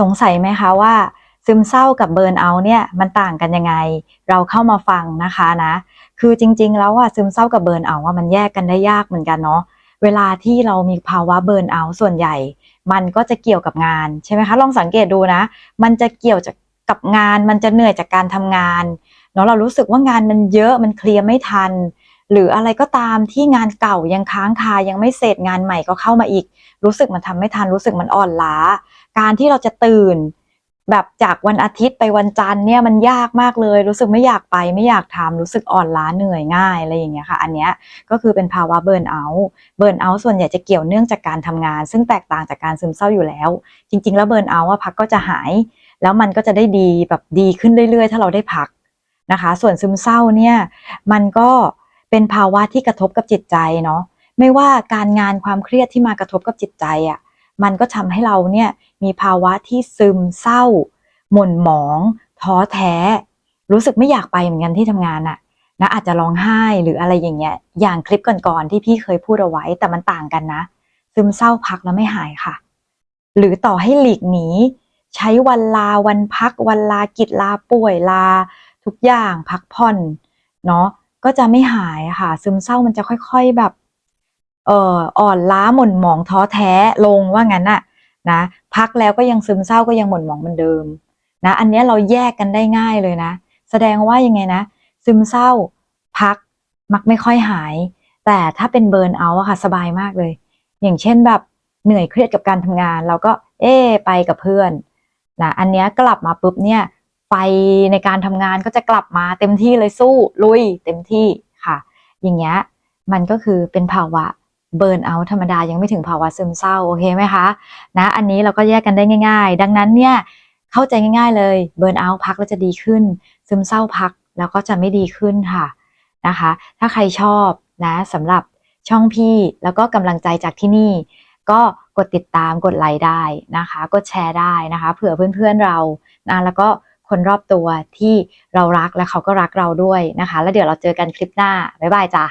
สงสัยไหมคะว่า ซึมเศร้ากับเบิร์นเอาเนี่ยมันต่างกันยังไง เราเข้ามาฟังนะคะนะ คือจริง ๆ แล้วอะซึมเศร้ากับเบิร์นเอาว่ามันแยกกันได้ยากเหมือนกันเนาะเวลาที่เรามีภาวะเบิร์นเอาส่วนใหญ่ มันก็จะเกี่ยวกับงานใช่ไหมคะลองสังเกตดูนะ มันจะเกี่ยวจากกับงาน มันจะเหนื่อยจากการทำงานเนาะเรารู้สึกว่างานมันเยอะมันเคลียร์ไม่ทัน หรืออะไรก็ตามที่งานเก่ายังค้างคายังไม่เสร็จงานใหม่ก็เข้ามาอีก รู้สึกมันทำไม่ทันรู้สึกมันอ่อนล้า การที่เราจะตื่น แบบจากวันอาทิตย์ไปวันจันทร์เนี่ยมันยากมากเลย รู้สึกไม่อยากไปไม่อยากทำรู้สึกอ่อนล้าเหนื่อยง่ายอะไรอย่างเงี้ยค่ะ อันเนี้ยก็คือเป็นภาวะเบิร์นเอาท์เบิร์นเอาท์ส่วนใหญ่จะเกี่ยวเนื่องจากการทำงาน ซึ่งแตกต่างจากการซึมเศร้าอยู่แล้ว จริง ๆ แล้วเบิร์นเอาท์พักก็จะหาย แล้วมันก็จะได้ดีแบบดีขึ้นเรื่อยๆ ถ้าเราได้พักนะคะ ส่วนซึมเศร้าเนี่ยมันก็เเป็นภาวะที่กระทบกับจิตใจเนาะไม่ว่าการงานความเครียดที่มากระทบกับจิตใจอะ่ะมันก็ทำให้เราเนี่ยมีภาวะที่ซึมเศร้า หม่นหมองท้อแท้ รู้สึกไม่อยากไปเหมือนกันที่ทำงานอะนะอาจจะร้องไห้หรืออะไรอย่างเงี้ยอย่างคลิปก่อนๆที่พี่เคยพูดเอาไว้แต่มันต่างกันนะ ซึมเศร้าพักแล้วไม่หายค่ะ หรือต่อให้หลีกหนีใช้วันลาวันพักวันลากิจลาป่วยลา ทุกอย่างพักผ่อนเนาะ ก็จะไม่หายค่ะ ซึมเศร้ามันจะค่อยๆแบบเอ่ออ่อนล้าหม่นหมองท้อแท้ลงว่างั้นน่ะนะพักแล้วก็ยังซึมเศร้าก็ยังหม่นหมองเหมือนเดิมนะอันนี้เราแยกกันได้ง่ายเลยนะ แสดงว่ายังไงนะ ซึมเศร้า พักมักไม่ค่อยหาย แต่ถ้าเป็นเบิร์นเอาอะค่ะ สบายมากเลย อย่างเช่นแบบเหนื่อยเครียดกับการทำงาน เราก็เอ๊ไปกับเพื่อนนะอันนี้กลับมาปุ๊บเนี่ย ไฟในการทำงานก็จะกลับมาเต็มที่เลยสู้ลุยเต็มที่ค่ะ อย่างเงี้ยมันก็คือเป็นภาวะเบิร์นเอาท์ธรรมดายังไม่ถึงภาวะซึมเศร้าโอเคไหมคะนะอันนี้เราก็แยกกันได้ง่าย ๆ ดังนั้นเนี่ยเข้าใจง่าย ๆ เลยเบิร์นเอาท์พักแล้วจะดีขึ้น ซึมเศร้าพักแล้วก็จะไม่ดีขึ้นค่ะนะคะ ถ้าใครชอบนะสำหรับช่องพี่แล้วก็กำลังใจจากที่นี่ ก็กดติดตามกดไลค์ได้นะคะ กดแชร์ได้นะคะ เผื่อเพื่อนๆเรานะแล้วก็ คนรอบตัวที่เรารักและเขาก็รักเราด้วยนะคะ แล้วเดี๋ยวเราเจอกันคลิปหน้าบ๊ายบายจ้ะ